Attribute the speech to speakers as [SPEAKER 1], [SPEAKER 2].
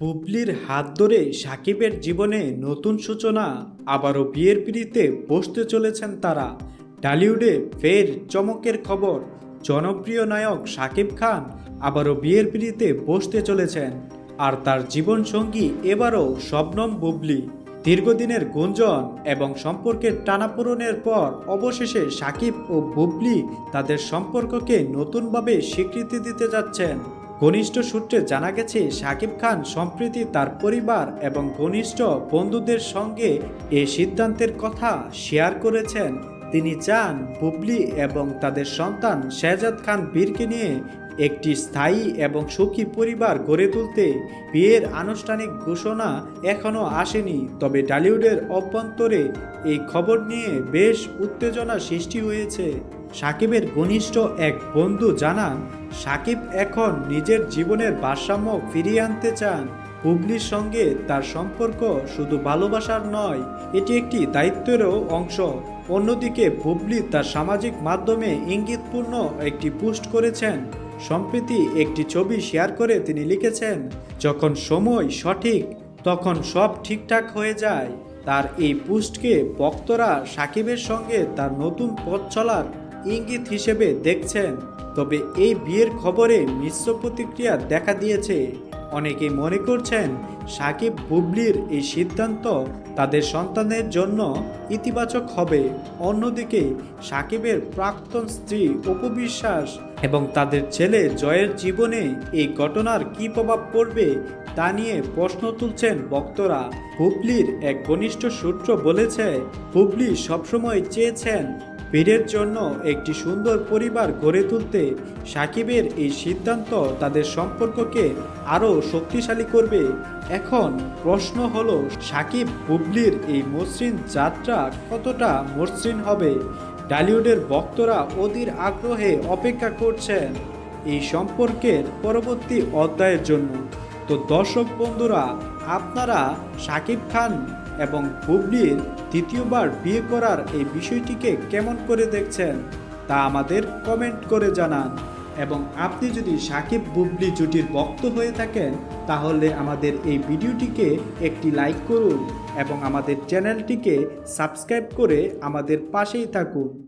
[SPEAKER 1] বুবলির হাত ধরে সাকিবের জীবনে নতুন সূচনা, আবারও বিয়ের পিড়িতে বসতে চলেছেন তারা। টলিউডে ফের চমকের খবর, জনপ্রিয় নায়ক সাকিব খান আবারও বিয়ের পিড়িতে বসতে চলেছেন। আর তার জীবনসঙ্গী এবারও শবনম বুবলি। দীর্ঘদিনের গুঞ্জন এবং সম্পর্কের টানাপোড়েনের পর অবশেষে সাকিব ও বুবলি তাদের সম্পর্ককে নতুনভাবে স্বীকৃতি দিতে যাচ্ছেন। ঘনিষ্ঠ সূত্রে জানা গেছে, সাকিব খান সম্প্রতি তার পরিবার এবং ঘনিষ্ঠ বন্ধুদের সঙ্গে এ সিদ্ধান্তের কথা শেয়ার করেছেন। তিনি চান বুবলি এবং তাদের সন্তান শেহজাদ খান বীরকে নিয়ে একটি স্থায়ী এবং সুখী পরিবার গড়ে তুলতে বিয়ের আনুষ্ঠানিক ঘোষণা এখনও আসেনি। তবে ডালিউডের অভ্যন্তরে এই খবর নিয়ে বেশ উত্তেজনা সৃষ্টি হয়েছে। সাকিবের ঘনিষ্ঠ এক বন্ধু জানান, সাকিব এখন নিজের জীবনের ভারসাম্য ফিরিয়ে আনতে চান। হুগলির সঙ্গে তার সম্পর্ক শুধু ভালোবাসার নয়, এটি একটি দায়িত্বেরও অংশ। অন্যদিকে বুবলি তার সামাজিক মাধ্যমে ইঙ্গিতপূর্ণ একটি পোস্ট করেছেন। সম্প্রতি একটি ছবি শেয়ার করে তিনি লিখেছেন, যখন সময় সঠিক, তখন সব ঠিকঠাক হয়ে যায়। তার এই পোস্টকে ভক্তরা সাকিবের সঙ্গে তার নতুন পথ চলার ইঙ্গিত হিসেবে দেখছেন। তবে এই বিয়ের খবরে মিশ্র প্রতিক্রিয়া দেখা দিয়েছে। অনেকে মনে করছেন সাকিব বুবলির এই সিদ্ধান্ত তাদের সন্তানের জন্য ইতিবাচক হবে। অন্যদিকে সাকিবের প্রাক্তন স্ত্রী অপবিশ্বাস এবং তাদের ছেলে জয়ের জীবনে এই ঘটনার কী প্রভাব পড়বে তা নিয়ে প্রশ্ন তুলছেন বক্তরা। হুবলির এক ঘনিষ্ঠ সূত্র বলেছে হুবলি সবসময় চেয়েছেন বীরের জন্য একটি সুন্দর পরিবার গড়ে তুলতে সাকিবের এই সিদ্ধান্ত তাদের সম্পর্ককে আরও শক্তিশালী করবে। এখন প্রশ্ন হলো, সাকিব বুবলির এই মসৃণ যাত্রা কতটা মসৃণ হবে? ডালিউডের ভক্তরা অধীর আগ্রহে অপেক্ষা করছেন এই সম্পর্কের পরবর্তী অধ্যায়ের জন্য। তো দর্শক বন্ধুরা, আপনারা সাকিব খান এবং বুবলির দ্বিতীয়বার বিয়ে করার এই বিষয়টিকে কেমন করে দেখছেন তা আমাদের কমেন্ট করে জানান। এবং আপনি যদি সাকিব বুবলি জুটির ভক্ত হয়ে থাকেন, তাহলে আমাদের এই ভিডিওটিকে একটি লাইক করুন এবং আমাদের চ্যানেলটিকে সাবস্ক্রাইব করে আমাদের পাশেই থাকুন।